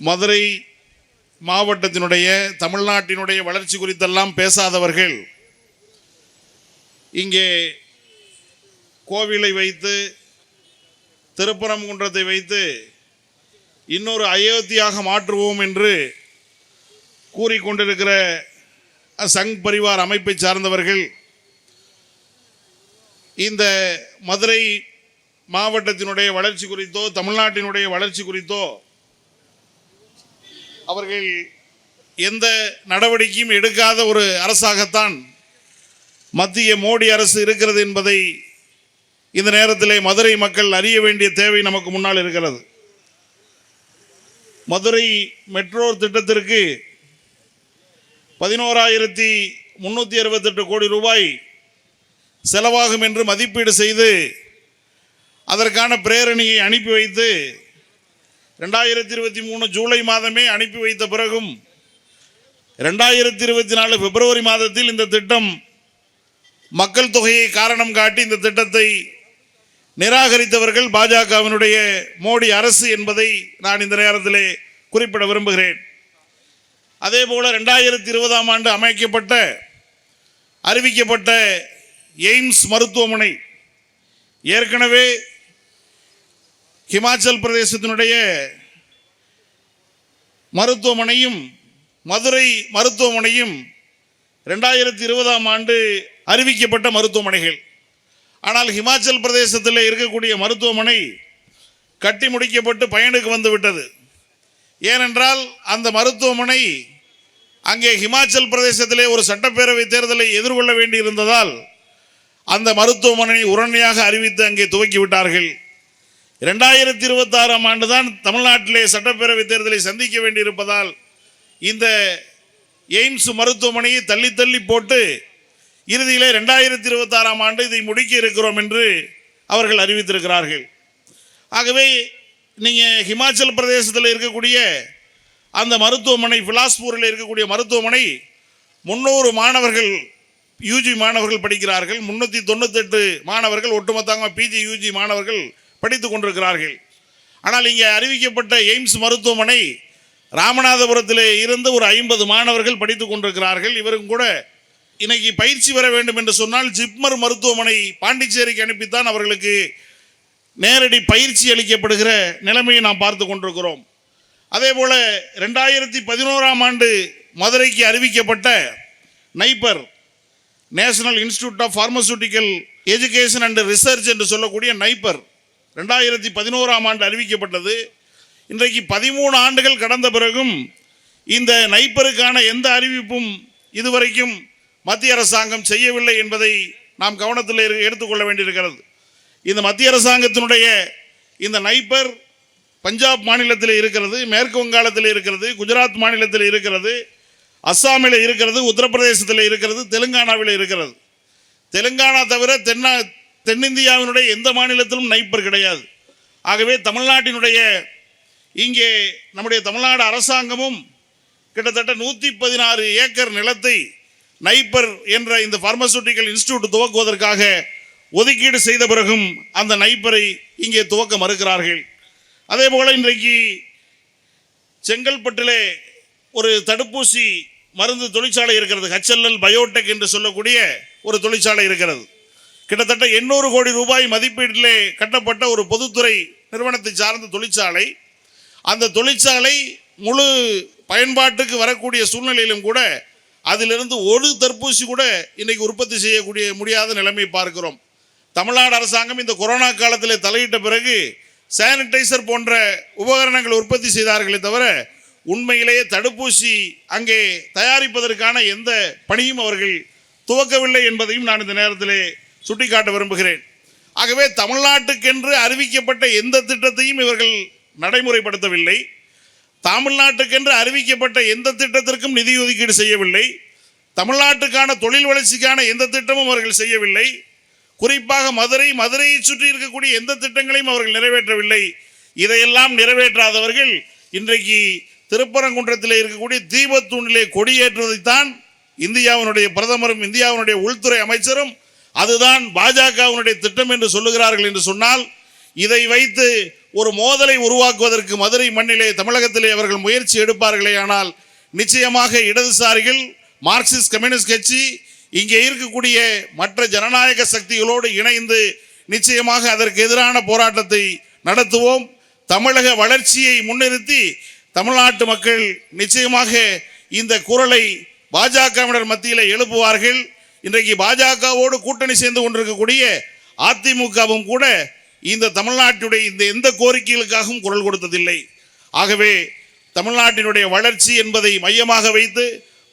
மதுரை மாவட்டத்தினுடைய தமிழ்நாட்டினுடைய வளர்ச்சி குறித்தெல்லாம் பேசாதவர்கள் இங்கே கோவிலை வைத்து திருப்பரங்குன்றத்தை வைத்து இன்னொரு அயோத்தியாக மாற்றுவோம் என்று கூறிக்கொண்டிருக்கிற சங் பரிவார் அமைப்பை சார்ந்தவர்கள் இந்த மதுரை மாவட்டத்தினுடைய வளர்ச்சி குறித்தோ தமிழ்நாட்டினுடைய வளர்ச்சி குறித்தோ அவர்கள் எந்த நடவடிக்கையும் எடுக்காத ஒரு அரசாகத்தான் மத்திய மோடி அரசு இருக்கிறது என்பதை இந்த நேரத்திலே மதுரை மக்கள் அறிய வேண்டிய தேவை நமக்கு முன்னால் இருக்கிறது. மதுரை மெட்ரோ திட்டத்திற்கு பதினோராயிரத்தி முன்னூற்றி அறுபத்தெட்டு கோடி ரூபாய் செலவாகும் என்று மதிப்பீடு செய்து அதற்கான பிரேரணியை அனுப்பி வைத்து ரெண்டாயிரத்தி இருபத்தி மூணு ஜூலை மாதமே அனுப்பி வைத்த பிறகும் ரெண்டாயிரத்தி இருபத்தி நாலு பிப்ரவரி மாதத்தில் இந்த திட்டம் மக்கள் தொகையை காரணம் காட்டி இந்த திட்டத்தை நிராகரித்தவர்கள் பாஜகவினுடைய மோடி அரசு என்பதை நான் இந்த நேரத்திலே குறிப்பிட விரும்புகிறேன். அதே போல ரெண்டாயிரத்தி இருபதாம் ஆண்டு அமைக்கப்பட்ட அறிவிக்கப்பட்ட எய்ம்ஸ் மருத்துவமனை ஏற்கனவே ஹிமாச்சல் பிரதேசத்தினுடைய மருத்துவமனையும் மதுரை மருத்துவமனையும் ரெண்டாயிரத்தி இருபதாம் ஆண்டு அறிவிக்கப்பட்ட மருத்துவமனைகள். ஆனால் ஹிமாச்சல் பிரதேசத்தில் இருக்கக்கூடிய மருத்துவமனை கட்டி முடிக்கப்பட்டு பயனுக்கு வந்து விட்டது. ஏனென்றால் அந்த மருத்துவமனை அங்கே ஹிமாச்சல் பிரதேசத்திலே ஒரு சட்டப்பேரவை தேர்தலை எதிர்கொள்ள வேண்டியிருந்ததால் அந்த மருத்துவமனை உடனடியாக அறிவித்து அங்கே துவக்கி விட்டார்கள். இரண்டாயிரத்தி இருபத்தாறாம் ஆண்டு தான் தமிழ்நாட்டிலே சட்டப்பேரவை தேர்தலை சந்திக்க வேண்டியிருப்பதால் இந்த எய்ம்ஸ் மருத்துவமனையை தள்ளி தள்ளி போட்டு இறுதியிலே ரெண்டாயிரத்தி இருபத்தாறாம் ஆண்டு இதை முடிக்க இருக்கிறோம் என்று அவர்கள் அறிவித்திருக்கிறார்கள். ஆகவே நீங்கள் ஹிமாச்சல் பிரதேசத்தில் இருக்கக்கூடிய அந்த மருத்துவமனை பிலாஸ்பூரில் இருக்கக்கூடிய மருத்துவமனை முன்னூறு மாணவர்கள் யூஜி மாணவர்கள் படிக்கிறார்கள். முன்னூற்றி தொண்ணூத்தெட்டு மாணவர்கள் ஒட்டுமொத்தமாக பிஜி யூஜி மாணவர்கள் படித்து கொண்டிருக்கிறார்கள். ஆனால் இங்கே அறிவிக்கப்பட்ட எய்ம்ஸ் மருத்துவமனை ராமநாதபுரத்திலே இருந்து ஒரு ஐம்பது மாணவர்கள் படித்து கொண்டிருக்கிறார்கள். இவரும் கூட இன்னைக்கு பயிற்சி பெற வேண்டும் என்று சொன்னால் ஜிப்மர் மருத்துவமனை பாண்டிச்சேரிக்கு அனுப்பித்தான் அவர்களுக்கு நேரடி பயிற்சி அளிக்கப்படுகிற நிலைமையை நாம் பார்த்து கொண்டிருக்கிறோம். அதே போல ரெண்டாயிரத்தி பதினோராம் ஆண்டு மதுரைக்கு அறிவிக்கப்பட்ட NIPER national institute of pharmaceutical education and research என்று சொல்லக்கூடிய நைப்பர் ரெண்டாயிரத்தி பதினோராம் ஆண்டு அறிவிக்கப்பட்டது. இன்றைக்கு பதிமூணு ஆண்டுகள் கடந்த பிறகும் இந்த நைப்பருக்கான எந்த அறிவிப்பும் இதுவரைக்கும் மத்திய அரசாங்கம் செய்யவில்லை என்பதை நாம் கவனத்தில் எடுத்துக்கொள்ள வேண்டியிருக்கிறது. இந்த மத்திய அரசாங்கத்தினுடைய இந்த நைப்பர் பஞ்சாப் மாநிலத்தில் இருக்கிறது மேற்கு வங்காளத்தில் இருக்கிறது குஜராத் மாநிலத்தில் இருக்கிறது அஸ்ஸாமில் இருக்கிறது உத்தரப்பிரதேசத்தில் இருக்கிறது தெலுங்கானாவில் இருக்கிறது. தெலுங்கானா தவிர தென்னா தென்னிந்தியாவினுடைய எந்த மாநிலத்திலும் நைப்பர் கிடையாது. ஆகவே தமிழ்நாட்டினுடைய இங்கே நம்முடைய தமிழ்நாடு அரசாங்கமும் கிட்டத்தட்ட நூற்றி பதினாறு ஏக்கர் நிலத்தை நைப்பர் என்ற இந்த பார்மசூட்டிக்கல் இன்ஸ்டியூட் துவக்குவதற்காக ஒதுக்கீடு செய்த பிறகும் அந்த நைப்பரை இங்கே துவக்க மறுக்கிறார்கள். அதே போல் இன்றைக்கு செங்கல்பட்டிலே ஒரு தடுப்பூசி மருந்து தொழிற்சாலை இருக்கிறது. ஹெச்எல்எல் பயோடெக் என்று சொல்லக்கூடிய ஒரு தொழிற்சாலை இருக்கிறது. கிட்டத்தட்ட எண்ணூறு கோடி ரூபாய் மதிப்பீட்டிலே கட்டப்பட்ட ஒரு பொதுத்துறை நிறுவனத்தை சார்ந்த தொழிற்சாலை. அந்த தொழிற்சாலை முழு பயன்பாட்டுக்கு வரக்கூடிய சூழ்நிலையிலும் கூட அதிலிருந்து ஒரு தடுப்பூசி கூட இன்றைக்கு உற்பத்தி செய்யக்கூடிய முடியாத நிலைமை பார்க்கிறோம். தமிழ்நாடு அரசாங்கம் இந்த கொரோனா காலத்தில் தலையிட்ட பிறகு சானிடைசர் போன்ற உபகரணங்கள் உற்பத்தி செய்தார்களே தவிர உண்மையிலேயே தடுப்பூசி அங்கே தயாரிப்பதற்கான எந்த பணியும் அவர்கள் துவக்கவில்லை என்பதையும் நான் இந்த நேரத்திலே சுட்டிக்காட்ட விரும்புகிறேன். ஆகவே தமிழ்நாட்டுக்கென்று அறிவிக்கப்பட்ட எந்த திட்டத்தையும் இவர்கள் நடைமுறைப்படுத்தவில்லை. தமிழ்நாட்டுக்கென்று அறிவிக்கப்பட்ட எந்த திட்டத்திற்கும் நிதி ஒதுக்கீடு செய்யவில்லை. தமிழ்நாட்டுக்கான தொழில் வளர்ச்சிக்கான எந்த திட்டமும் அவர்கள் செய்யவில்லை. குறிப்பாக மதுரை மதுரையை சுற்றி இருக்கக்கூடிய எந்த திட்டங்களையும் அவர்கள் நிறைவேற்றவில்லை. இதையெல்லாம் நிறைவேற்றாதவர்கள் இன்றைக்கு திருப்பரங்குன்றத்தில் இருக்கக்கூடிய தீபத்தூணிலே கொடியேற்றுவதைத்தான் இந்தியாவினுடைய பிரதமரும் இந்தியாவினுடைய உள்துறை அமைச்சரும் அதுதான் பாஜகவினுடைய திட்டம் என்று சொல்லுகிறார்கள் என்று சொன்னால் இதை வைத்து ஒரு மோதலை உருவாக்குவதற்கு மதுரை மண்ணிலே தமிழகத்திலே அவர்கள் முயற்சி எடுப்பார்களே ஆனால் நிச்சயமாக இடதுசாரிகள் மார்க்சிஸ்ட் கம்யூனிஸ்ட் கட்சி இங்கே இருக்கக்கூடிய மற்ற ஜனநாயக சக்திகளோடு இணைந்து நிச்சயமாக அதற்கு எதிரான போராட்டத்தை நடத்துவோம். தமிழக வளர்ச்சியை முன்னிறுத்தி தமிழ்நாட்டு மக்கள் நிச்சயமாக இந்த குரலை பாஜகவினர் மத்தியில் எழுப்புவார்கள். இன்றைக்கு பாஜகவோடு கூட்டணி சேர்ந்து கொண்டிருக்கக்கூடிய அதிமுகவும் கூட இந்த தமிழ்நாட்டினுடைய இந்த எந்த கோரிக்கைகளுக்காகவும் குரல் கொடுத்ததில்லை. ஆகவே தமிழ்நாட்டினுடைய வளர்ச்சி என்பதை மையமாக வைத்து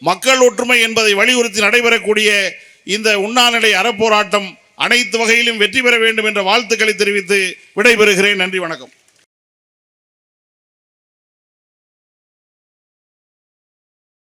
மக்கள் ஒற்றுமை என்பதை வலியுறுத்தி நடைபெறக்கூடிய இந்த உண்ணாநிலை அறப்போராட்டம் அனைத்து வகையிலும் வெற்றி பெற வேண்டும் என்ற வாழ்த்துக்களை தெரிவித்து விடைபெறுகிறேன். நன்றி வணக்கம்.